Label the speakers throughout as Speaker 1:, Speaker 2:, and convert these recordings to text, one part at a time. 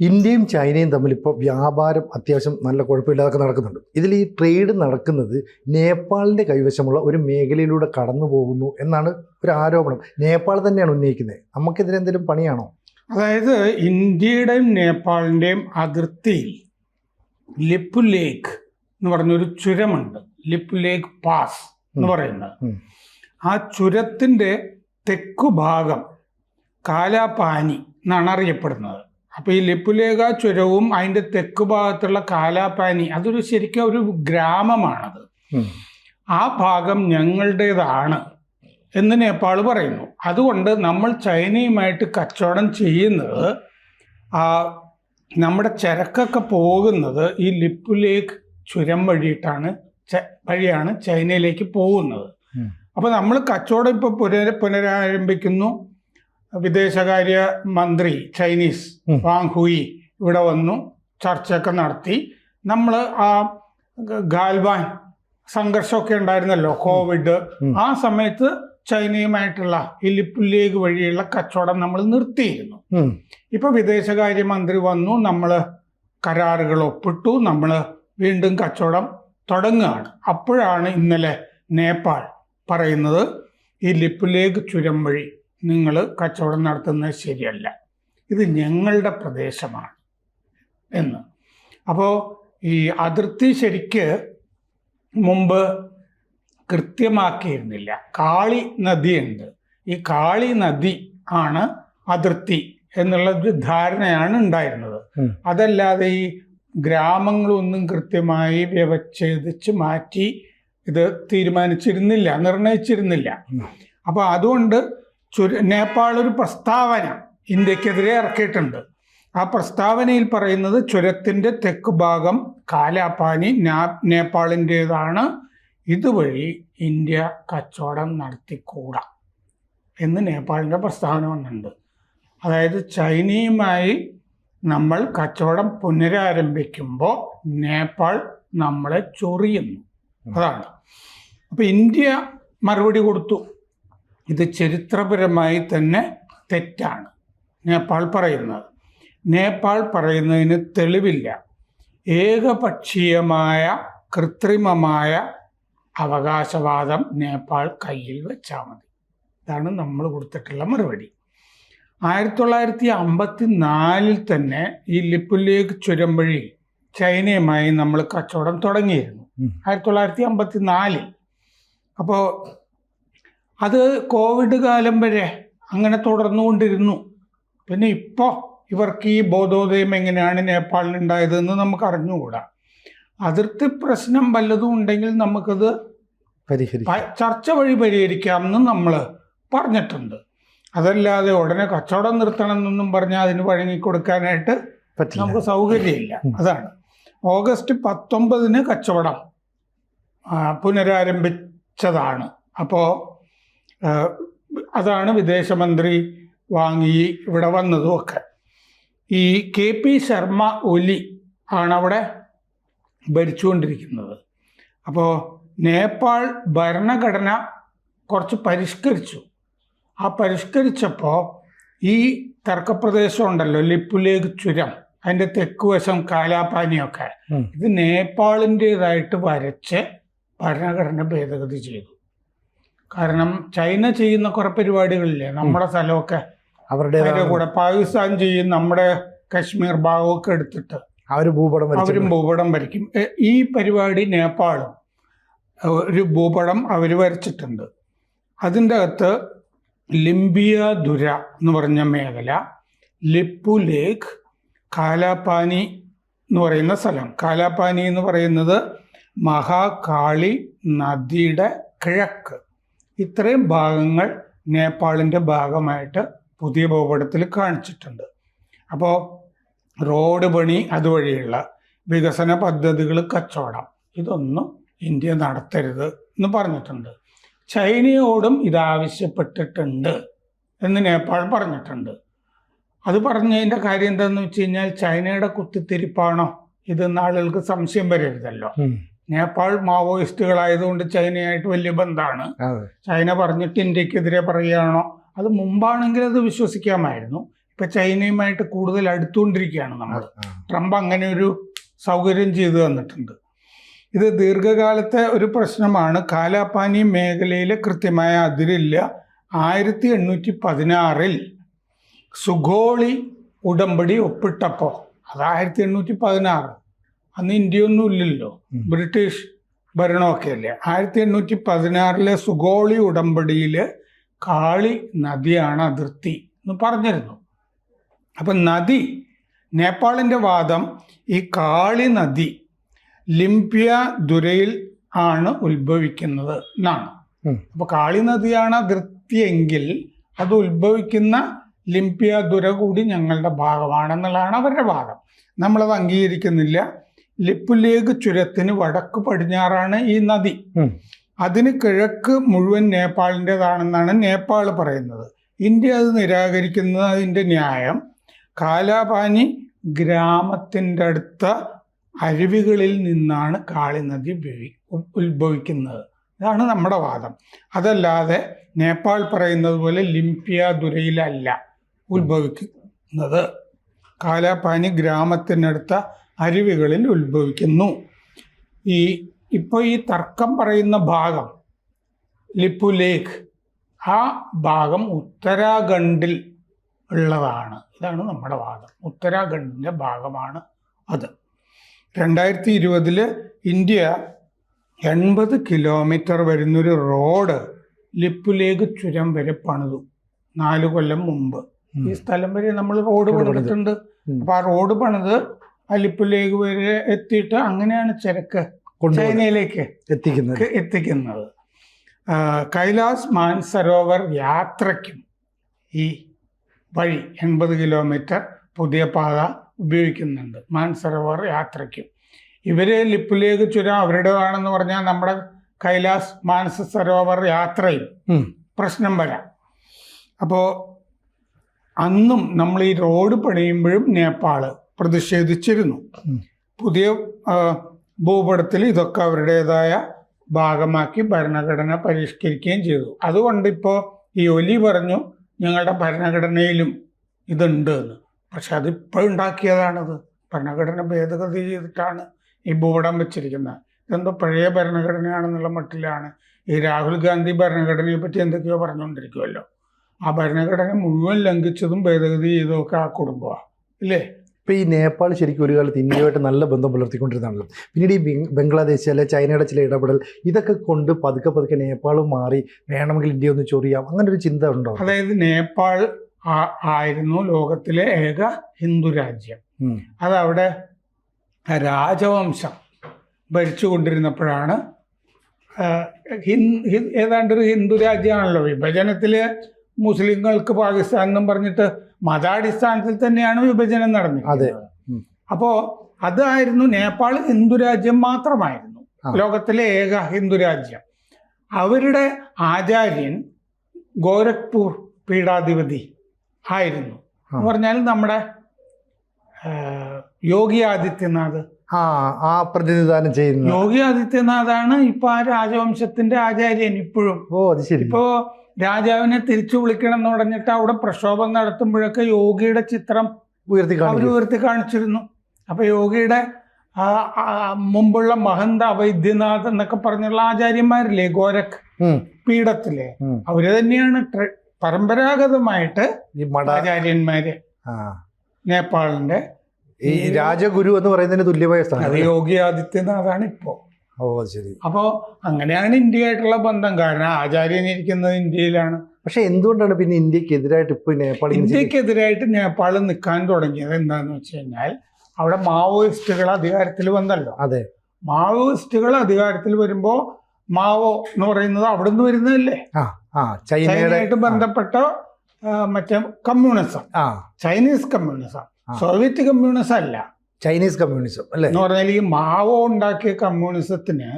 Speaker 1: ഇന്ത്യയും ചൈനയും തമ്മിൽ ഇപ്പോൾ വ്യാപാരം അത്യാവശ്യം നല്ല കുഴപ്പമില്ലാതൊക്കെ നടക്കുന്നുണ്ട്. ഇതിൽ ഈ ട്രേഡ് നടക്കുന്നത് നേപ്പാളിന്റെ കൈവശമുള്ള ഒരു മേഖലയിലൂടെ കടന്നു പോകുന്നു എന്നാണ് ഒരു ആരോപണം. നേപ്പാൾ തന്നെയാണ് ഉന്നയിക്കുന്നത്. നമുക്കെതിരെ എന്തെങ്കിലും പണിയാണോ?
Speaker 2: അതായത് ഇന്ത്യയുടെയും നേപ്പാളിന്റെയും അതിർത്തിയിൽ ലിപ്പ് ലേക്ക് എന്ന് പറഞ്ഞൊരു ചുരമുണ്ട്. ലിപ്പ് ലേക്ക് പാസ് എന്ന് പറയുന്നത്. ആ ചുരത്തിന്റെ തെക്കു ഭാഗം കാലാപാനി എന്നാണ് അറിയപ്പെടുന്നത്. അപ്പോൾ ഈ ലിപ്പുലേഖ ചുരവും അതിന്റെ തെക്ക് ഭാഗത്തുള്ള കാലാപാനി അതൊരു ശരിക്കും ഒരു ഗ്രാമമാണത്. ആ ഭാഗം ഞങ്ങളുടേതാണ് എന്ന് നേപ്പാൾ പറയുന്നു. അതുകൊണ്ട് നമ്മൾ ചൈനയുമായിട്ട് കച്ചവടം ചെയ്യുന്നത് ആ, നമ്മുടെ ചരക്കൊക്കെ പോകുന്നത് ഈ ലിപ്പുലേഖ് ചുരം വഴിയിട്ടാണ് വഴിയാണ് ചൈനയിലേക്ക് പോകുന്നത്.
Speaker 1: അപ്പൊ
Speaker 2: അപ്പോൾ നമ്മൾ കച്ചവടം ഇപ്പോൾ പുനര പുനരാരംഭിക്കുന്നു. വിദേശകാര്യ മന്ത്രി ചൈനീസ് വാങ് ഹുയി ഇവിടെ വന്നു ചർച്ചയൊക്കെ നടത്തി. നമ്മൾ ആ ഗാൽബാൻ ഗാൽവാൻ സംഘർഷമൊക്കെ ഉണ്ടായിരുന്നല്ലോ കോവിഡ്. ആ സമയത്ത് ചൈനയുമായിട്ടുള്ള ഈ ലിപ് ലീഗ് വഴിയുള്ള കച്ചവടം നമ്മൾ നിർത്തിയിരുന്നു. ഇപ്പൊ വിദേശകാര്യമന്ത്രി വന്നു നമ്മൾ കരാറുകൾ ഒപ്പിട്ടു നമ്മൾ വീണ്ടും കച്ചവടം തുടങ്ങുകയാണ്. അപ്പോഴാണ് ഇന്നലെ നേപ്പാൾ പറയുന്നത് ഈ ലിപ് ലീഗ് ചുരം വഴി നിങ്ങൾ കച്ചവടം നടത്തുന്നത് ശരിയല്ല. ഇത് ഞങ്ങളുടെ പ്രദേശമാണ് എന്ന്. അപ്പോൾ ഈ അതിർത്തി ശരിക്ക് മുമ്പ് കൃത്യമാക്കിയിരുന്നില്ല. കാളി നദിയുണ്ട്. ഈ കാളി നദി ആണ് അതിർത്തി എന്നുള്ള ഒരു ധാരണയാണ് ഉണ്ടായിരുന്നത്. അതല്ലാതെ ഈ ഗ്രാമങ്ങളൊന്നും കൃത്യമായി വ്യവച്ഛേദിച്ച് മാറ്റി ഇത് തീരുമാനിച്ചിരുന്നില്ല നിർണയിച്ചിരുന്നില്ല. അപ്പോൾ അതുകൊണ്ട് നേപ്പാൾ ഒരു പ്രസ്താവന ഇന്ത്യക്കെതിരെ ഇറക്കിയിട്ടുണ്ട്. ആ പ്രസ്താവനയിൽ പറയുന്നത് ചുരത്തിന്റെ തെക്ക് ഭാഗം കാലാപാനി നേപ്പാളിന്റേതാണ് ഇതുവഴി ഇന്ത്യ കച്ചവടം നടത്തിക്കൂടാ എന്ന് നേപ്പാളിന്റെ പ്രസ്താവന വന്നിട്ടുണ്ട്. അതായത് ചൈനയുമായി നമ്മൾ കച്ചവടം പുനരാരംഭിക്കുമ്പോൾ നേപ്പാൾ നമ്മളെ ചൊറിയുന്നു. അതാണ്. അപ്പോൾ ഇന്ത്യ മറുപടി കൊടുത്തു. ഇത് ചരിത്രപരമായി തന്നെ തെറ്റാണ്. നേപ്പാൾ പറയുന്നത്. നേപ്പാൾ പറയുന്നതിന് തെളിവില്ല. ഏകപക്ഷീയമായ കൃത്രിമമായ അവകാശവാദം നേപ്പാൾ കയ്യിൽ വെച്ചാൽ മതി. ഇതാണ് നമ്മൾ കൊടുത്തിട്ടുള്ള മറുപടി. ആയിരത്തി തൊള്ളായിരത്തി അമ്പത്തി നാലിൽ തന്നെ ഈ ലിപ്പുലേക്ക് ചുരം വഴി ചൈനയുമായി നമ്മൾ കച്ചവടം തുടങ്ങിയിരുന്നു. ആയിരത്തി തൊള്ളായിരത്തി അമ്പത്തി നാലിൽ അപ്പോൾ അത് കോവിഡ് കാലം വരെ അങ്ങനെ തുടർന്നുകൊണ്ടിരുന്നു. പിന്നെ ഇപ്പോൾ ഇവർക്ക് ഈ ബോധോദയം എങ്ങനെയാണ് നേപ്പാളിൽ ഉണ്ടായതെന്ന് നമുക്ക് അറിഞ്ഞുകൂടാ. അതിർത്തി പ്രശ്നം വല്ലതും ഉണ്ടെങ്കിൽ നമുക്കത് ചർച്ച വഴി പരിഹരിക്കാമെന്ന് നമ്മൾ പറഞ്ഞിട്ടുണ്ട്. അതല്ലാതെ ഉടനെ കച്ചവടം നിർത്തണം എന്നൊന്നും പറഞ്ഞാൽ അതിന് വഴങ്ങിക്കൊടുക്കാനായിട്ട് നമുക്ക് സൗകര്യമില്ല. അതാണ്. ഓഗസ്റ്റ് പത്തൊമ്പതിന് കച്ചവടം പുനരാരംഭിച്ചതാണ്. അപ്പോൾ അതാണ് വിദേശമന്ത്രി വാങ്ങി ഇവിടെ വന്നതും ഒക്കെ ഈ കെ പി ശർമ്മ ഒലി ആണ് അവിടെ ഭരിച്ചുകൊണ്ടിരിക്കുന്നത്. അപ്പോൾ നേപ്പാൾ ഭരണഘടന കുറച്ച് പരിഷ്കരിച്ചു. ആ പരിഷ്കരിച്ചപ്പോൾ ഈ തർക്കപ്രദേശം ഉണ്ടല്ലോ ലിപ്പുലേഖ് ചുരം അതിന്റെ തെക്ക് വശം കാലാപാനിയൊക്കെ. ഇത് നേപ്പാളിന്റേതായിട്ട് വരച്ച് ഭരണഘടന ഭേദഗതി ചെയ്തു. കാരണം ചൈന ചെയ്യുന്ന കുറെ പരിപാടികളില്ലേ നമ്മുടെ സ്ഥലമൊക്കെ.
Speaker 1: അവരുടെ
Speaker 2: കൂടെ പാകിസ്ഥാൻ ചെയ്യും നമ്മുടെ കശ്മീർ ഭാഗമൊക്കെ എടുത്തിട്ട്.
Speaker 1: അവർ ഭൂപടം
Speaker 2: അവരും. ഭൂപടം വരയ്ക്കും ഈ പരിപാടി നേപ്പാളും ഒരു ഭൂപടം അവർ വരച്ചിട്ടുണ്ട്. അതിന്റെ അകത്ത് ലിംബിയ ദുര എന്ന് പറഞ്ഞ മേഖല ലിപ്പു ലേക്ക് കാലാപാനി എന്ന് പറയുന്ന സ്ഥലം. കാലാപാനി എന്ന് പറയുന്നത് മഹാകാളി നദിയുടെ കിഴക്ക്. ഇത്രയും ഭാഗങ്ങൾ നേപ്പാളിന്റെ ഭാഗമായിട്ട് പുതിയ ഭൂപടത്തിൽ കാണിച്ചിട്ടുണ്ട്. അപ്പോൾ റോഡ് പണി അതുവഴിയുള്ള വികസന പദ്ധതികൾ കച്ചവടം ഇതൊന്നും ഇന്ത്യ നടത്തരുത് എന്ന് പറഞ്ഞിട്ടുണ്ട്. ചൈനയോടും ഇതാവശ്യപ്പെട്ടിട്ടുണ്ട് എന്ന് നേപ്പാൾ പറഞ്ഞിട്ടുണ്ട്. അത് പറഞ്ഞതിന്റെ കാര്യം എന്താണെന്ന് വെച്ച് കഴിഞ്ഞാൽ ചൈനയുടെ കുത്തിത്തിരിപ്പാണോ? ഇതെന്ന് ആളുകൾക്ക് സംശയം വരരുതല്ലോ. നേപ്പാൾ മാവോയിസ്റ്റുകളായതുകൊണ്ട് ചൈനയായിട്ട് വലിയ ബന്ധമാണ്. ചൈന പറഞ്ഞിട്ട് ഇന്ത്യക്കെതിരെ പറയുകയാണോ? അത് മുമ്പാണെങ്കിൽ അത് വിശ്വസിക്കാമായിരുന്നു. ഇപ്പൊ ചൈനയുമായിട്ട് കൂടുതൽ അടുത്തുകൊണ്ടിരിക്കുകയാണ് നമ്മൾ. ട്രംപ് അങ്ങനെ ഒരു സൗകര്യം ചെയ്തു തന്നിട്ടുണ്ട്. ഇത് ദീർഘകാലത്തെ ഒരു പ്രശ്നമാണ്. കാലാപാനി മേഖലയിൽ കൃത്യമായ അതിരില്ല. ആയിരത്തി എണ്ണൂറ്റി പതിനാറിൽ സുഗോളി ഉടമ്പടി ഒപ്പിട്ടപ്പോൾ അത് ആയിരത്തി എണ്ണൂറ്റി പതിനാറ് അന്ന് ഇന്ത്യയൊന്നും ഇല്ലല്ലോ. ബ്രിട്ടീഷ് ഭരണമൊക്കെ അല്ലേ ആയിരത്തി എണ്ണൂറ്റി പതിനാറിലെ സുഗോളി ഉടമ്പടിയിൽ കാളി നദിയാണ് അതിർത്തി എന്ന് പറഞ്ഞിരുന്നു. അപ്പം നദി നേപ്പാളിന്റെ വാദം ഈ കാളി നദി ലിംപ്യ ദുരയിൽ ആണ് ഉത്ഭവിക്കുന്നത് എന്നാണ്. അപ്പോൾ കാളി നദിയാണ് അതിർത്തിയെങ്കിൽ അത് ഉത്ഭവിക്കുന്ന ലിംപ്യ ദുര കൂടി ഞങ്ങളുടെ ഭാഗമാണെന്നുള്ളതാണ് അവരുടെ വാദം. നമ്മളത് അംഗീകരിക്കുന്നില്ല. ലിപ്പുലേഖ് ചുരത്തിന് വടക്ക് പടിഞ്ഞാറാണ് ഈ നദി. അതിന് കിഴക്ക് മുഴുവൻ നേപ്പാളിന്റെതാണെന്നാണ് നേപ്പാൾ പറയുന്നത്. ഇന്ത്യ അത് നിരാകരിക്കുന്നത് അതിന്റെ ന്യായം. കാലാപാനി ഗ്രാമത്തിന്റെ അടുത്ത അരുവികളിൽ നിന്നാണ് കാളി നദി ഉത്ഭവിക്കുന്നത്. ഇതാണ് നമ്മുടെ വാദം. അതല്ലാതെ നേപ്പാൾ പറയുന്നത് പോലെ ലിംപിയ ദുരയിലല്ല ഉത്ഭവിക്കുന്നത്. കാലാപാനി ഗ്രാമത്തിനടുത്ത അരുവികളിൽ ഉത്ഭവിക്കുന്നു. ഈ ഇപ്പോൾ ഈ തർക്കം പറയുന്ന ഭാഗം ലിപ്പു ലേക്ക് ആ ഭാഗം ഉത്തരാഖണ്ഡിൽ ഉള്ളതാണ്. ഇതാണ് നമ്മുടെ വാദം ഉത്തരാഖണ്ഡിന്റെ ഭാഗമാണ് അത്. രണ്ടായിരത്തി ഇരുപതിൽ ഇന്ത്യ എൺപത് കിലോമീറ്റർ വരുന്നൊരു റോഡ് ലിപ്പുലേഖ് ചുരം വരെ പണിതു. നാല് കൊല്ലം മുമ്പ്. ഈ സ്ഥലം വരെ നമ്മൾ റോഡ്
Speaker 1: റോഡ് പണിത്.
Speaker 2: പണിതിട്ടുണ്ട് അപ്പം ആ റോഡ് പണിത് ആ ലിപ്പുലേഖ് വരെ എത്തിയിട്ട് അങ്ങനെയാണ് ചരക്ക് ചൈനയിലേക്ക്
Speaker 1: എത്തിക്കുന്നത്.
Speaker 2: എത്തിക്കുന്നത്. കൈലാസ് മാൻസരോവർ യാത്രയ്ക്കും ഈ വഴി എൺപത് കിലോമീറ്റർ പുതിയ പാത ഉപയോഗിക്കുന്നുണ്ട്. മാൻസരോവർ യാത്രയ്ക്കും. ഇവർ ലിപ്പിലേക്ക് ചുരം അവരുടേതാണെന്ന് പറഞ്ഞാൽ നമ്മുടെ കൈലാസ് മാനസ സരോവർ യാത്രയും പ്രശ്നം വരാം. അപ്പോൾ അന്നും നമ്മൾ ഈ റോഡ് പണിയുമ്പോഴും നേപ്പാൾ പ്രതിഷേധിച്ചിരുന്നു. പുതിയ ഭൂപടത്തിൽ ഇതൊക്കെ അവരുടേതായ ഭാഗമാക്കി ഭരണഘടന പരിഷ്കരിക്കുകയും ചെയ്തു. അതുകൊണ്ട് ഇപ്പോൾ ഈ ഒലി പറഞ്ഞു ഞങ്ങളുടെ ഭരണഘടനയിലും ഇതുണ്ട് എന്ന്. പക്ഷെ അതിപ്പോൾ ഉണ്ടാക്കിയതാണത്. ഭരണഘടന ഭേദഗതി ചെയ്തിട്ടാണ് ഈ ഭൂപടം വെച്ചിരിക്കുന്നത്. ഇതെന്തോ പഴയ ഭരണഘടനയാണെന്നുള്ള മട്ടിലാണ് ഈ രാഹുൽ ഗാന്ധി ഭരണഘടനയെ പറ്റി എന്തൊക്കെയോ പറഞ്ഞുകൊണ്ടിരിക്കുമല്ലോ ആ ഭരണഘടന മുഴുവൻ ലംഘിച്ചതും ഭേദഗതി ചെയ്തതും ഒക്കെ ആ കുടുംബമാണ് ഇല്ലേ?
Speaker 1: ഇപ്പൊ ഈ നേപ്പാൾ ശരിക്കും ഒരു കാലത്ത് ഇന്ത്യയുമായിട്ട് നല്ല ബന്ധം പുലർത്തിക്കൊണ്ടിരുന്നതാണല്ലോ. പിന്നീട് ഈ ബംഗ്- ബംഗ്ലാദേശ് അല്ലെ ചൈനയുടെ ചില ഇടപെടൽ ഇതൊക്കെ കൊണ്ട് പതുക്കെ പതുക്കെ നേപ്പാളും മാറി വേണമെങ്കിൽ ഇന്ത്യ ഒന്ന് ചൊറിയാം അങ്ങനെ ഒരു ചിന്ത ഉണ്ടോ?
Speaker 2: അതായത് നേപ്പാൾ ആയിരുന്നു ലോകത്തിലെ ഏക ഹിന്ദു രാജ്യം. അതവിടെ രാജവംശം ഭരിച്ചുകൊണ്ടിരുന്നപ്പോഴാണ് കൊണ്ടിരുന്നപ്പോഴാണ് ഏതാണ്ട് ഒരു ഏതാണ്ടൊരു ഹിന്ദു രാജ്യമാണല്ലോ വിഭജനത്തിൽ മുസ്ലിങ്ങൾക്ക് പാകിസ്ഥാൻ എന്നും പറഞ്ഞിട്ട് മതാടിസ്ഥാനത്തിൽ തന്നെയാണ് വിഭജനം. നടന്നത്
Speaker 1: അതെ.
Speaker 2: അപ്പോ അതായിരുന്നു നേപ്പാൾ ഹിന്ദു രാജ്യം മാത്രമായിരുന്നു. ലോകത്തിലെ ഏക ഹിന്ദു രാജ്യം. അവരുടെ ആചാര്യൻ ഗോരഖ്പൂർ പീഠാധിപതി ആയിരുന്നു. എന്ന് പറഞ്ഞാൽ നമ്മുടെ യോഗി ആദിത്യനാഥ്.
Speaker 1: ആ ആ പ്രതിനിധാനം ചെയ്യുന്നു
Speaker 2: യോഗി ആദിത്യനാഥാണ് ഇപ്പൊ ആ രാജവംശത്തിന്റെ ആചാര്യൻ ഇപ്പോഴും.
Speaker 1: ഓ അത് ശരി.
Speaker 2: ഇപ്പോ രാജാവിനെ തിരിച്ചു വിളിക്കണം എന്ന് പറഞ്ഞിട്ട് അവിടെ പ്രക്ഷോഭം നടത്തുമ്പോഴൊക്കെ യോഗിയുടെ ചിത്രം
Speaker 1: ഉയർത്തി
Speaker 2: അവർ ഉയർത്തി കാണിച്ചിരുന്നു. അപ്പൊ യോഗിയുടെ മുമ്പുള്ള മഹന്ത വൈദ്യനാഥ് എന്നൊക്കെ പറഞ്ഞുള്ള ആചാര്യന്മാരില്ലേ ഗോരഖ് പീഠത്തിലെ അവർ തന്നെയാണ് പരമ്പരാഗതമായിട്ട് ആചാര്യന്മാര് നേപ്പാളിന്റെ
Speaker 1: ഈ രാജഗുരു എന്ന് പറയുന്നതിന് തുല്യമായ സ്ഥാനം.
Speaker 2: യോഗി ആദിത്യനാഥാണ് ഇപ്പോ.
Speaker 1: ഓ അത് ശരി.
Speaker 2: അപ്പോ അങ്ങനെയാണ് ഇന്ത്യയായിട്ടുള്ള ബന്ധം. കാരണം ആചാര്യൻ ഇരിക്കുന്നത് ഇന്ത്യയിലാണ്.
Speaker 1: പക്ഷെ എന്തുകൊണ്ടാണ് പിന്നെ ഇന്ത്യയ്ക്ക് എതിരായിട്ട് ഇപ്പൊ നേപ്പാൾ?
Speaker 2: ഇന്ത്യക്കെതിരായിട്ട് നേപ്പാൾ നിൽക്കാൻ തുടങ്ങിയത് എന്താന്ന് വെച്ച് കഴിഞ്ഞാൽ അവിടെ മാവോയിസ്റ്റുകൾ അധികാരത്തിൽ വന്നല്ലോ.
Speaker 1: അതെ.
Speaker 2: മാവോയിസ്റ്റുകൾ അധികാരത്തിൽ വരുമ്പോ മാവോ എന്ന് പറയുന്നത് അവിടെ നിന്ന് വരുന്നതല്ലേ ചൈനയായിട്ട് ബന്ധപ്പെട്ട മറ്റേ communism. Chinese communism. Soviet communism അല്ല.
Speaker 1: ചൈനീസ് കമ്മ്യൂണിസം അല്ലേ?
Speaker 2: എന്ന് പറഞ്ഞാൽ ഈ മാവോ ഉണ്ടാക്കിയ കമ്മ്യൂണിസത്തിന്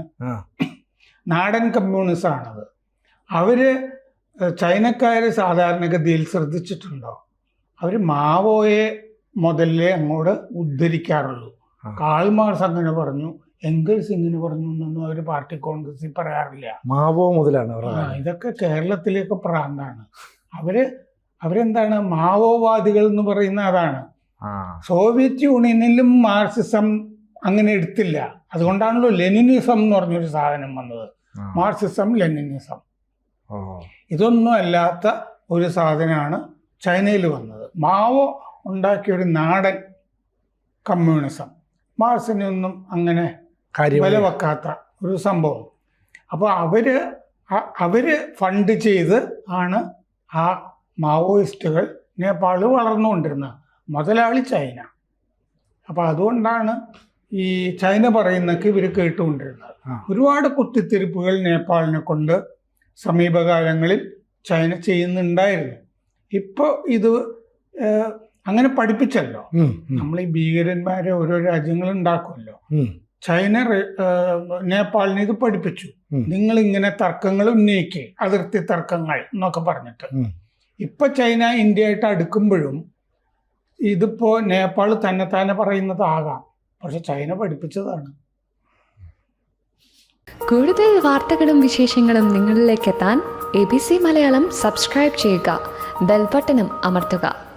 Speaker 2: നാടൻ കമ്മ്യൂണിസം ആണത് അവർ ചൈനക്കാര് സാധാരണഗതിയിൽ ശ്രദ്ധിച്ചിട്ടുണ്ടോ? അവർ മാവോയെ മുതലേ അങ്ങോട്ട് ഉദ്ധരിക്കാറുള്ളൂ.
Speaker 1: കാൾമാർസ്
Speaker 2: കാൾ മാർസ് അങ്ങനെ പറഞ്ഞു എങ്കിൾസ് ഇങ്ങനെ പറഞ്ഞു എന്നൊന്നും അവർ പാർട്ടി കോൺഗ്രസിൽ പറയാറില്ല.
Speaker 1: മാവോ മുതലാണ്
Speaker 2: ഇതൊക്കെ കേരളത്തിലേക്ക് പ്രാന്താണ്. അവർ അവരെന്താണ് മാവോവാദികൾ എന്ന് പറയുന്ന അതാണ്. സോവിയറ്റ് യൂണിയനിലും മാർക്സിസം അങ്ങനെ എടുത്തില്ല. അതുകൊണ്ടാണല്ലോ ലെനിനിസം എന്ന് പറഞ്ഞൊരു സാധനം വന്നത്.
Speaker 1: Marxism
Speaker 2: Marxism Leninism. ഇതൊന്നും അല്ലാത്ത ഒരു സാധനമാണ് ചൈനയിൽ വന്നത്. മാവോ ഉണ്ടാക്കിയൊരു നാടൻ കമ്മ്യൂണിസം. മാർസിനൊന്നും അങ്ങനെ വില വെക്കാത്ത ഒരു സംഭവം. അപ്പോൾ അവർ അവർ ഫണ്ട് ചെയ്ത് ആണ് ആ മാവോയിസ്റ്റുകൾ നേപ്പാളിൽ വളർന്നുകൊണ്ടിരുന്നത്. മുതലാളി ചൈന അപ്പോൾ അതുകൊണ്ടാണ് ഈ ചൈന പറയുന്നൊക്കെ ഇവർ കേട്ടുകൊണ്ടിരുന്നത്. ഒരുപാട് കുത്തിത്തിരിപ്പുകൾ നേപ്പാളിനെ കൊണ്ട് സമീപകാലങ്ങളിൽ ചൈന ചെയ്യുന്നുണ്ടായിരുന്നു ഇപ്പോൾ ഇത് അങ്ങനെ പഠിപ്പിച്ചല്ലോ നമ്മൾ ഈ ഭീകരന്മാരെ ഓരോ രാജ്യങ്ങൾ ഉണ്ടാക്കുമല്ലോ. ചൈന നേപ്പാളിനെ ഇത് പഠിപ്പിച്ചു. നിങ്ങൾ ഇങ്ങനെ തർക്കങ്ങൾ ഉന്നയിക്കുക അതിർത്തി തർക്കങ്ങൾ എന്നൊക്കെ പറഞ്ഞിട്ട്. ഇപ്പൊ ചൈന ഇന്ത്യയായിട്ട് അടുക്കുമ്പോഴും ഇതിപ്പോ നേപ്പാൾ തന്നെ തന്നെ പറയുന്നതാകാം പക്ഷെ ചൈന പഠിപ്പിച്ചതാണ്.
Speaker 3: കൂടുതൽ വാർത്തകളും വിശേഷങ്ങളും നിങ്ങളിലേക്ക് എത്താൻ A B C Malayalam subscribe ചെയ്യുക. ബെൽബട്ടനും അമർത്തുക.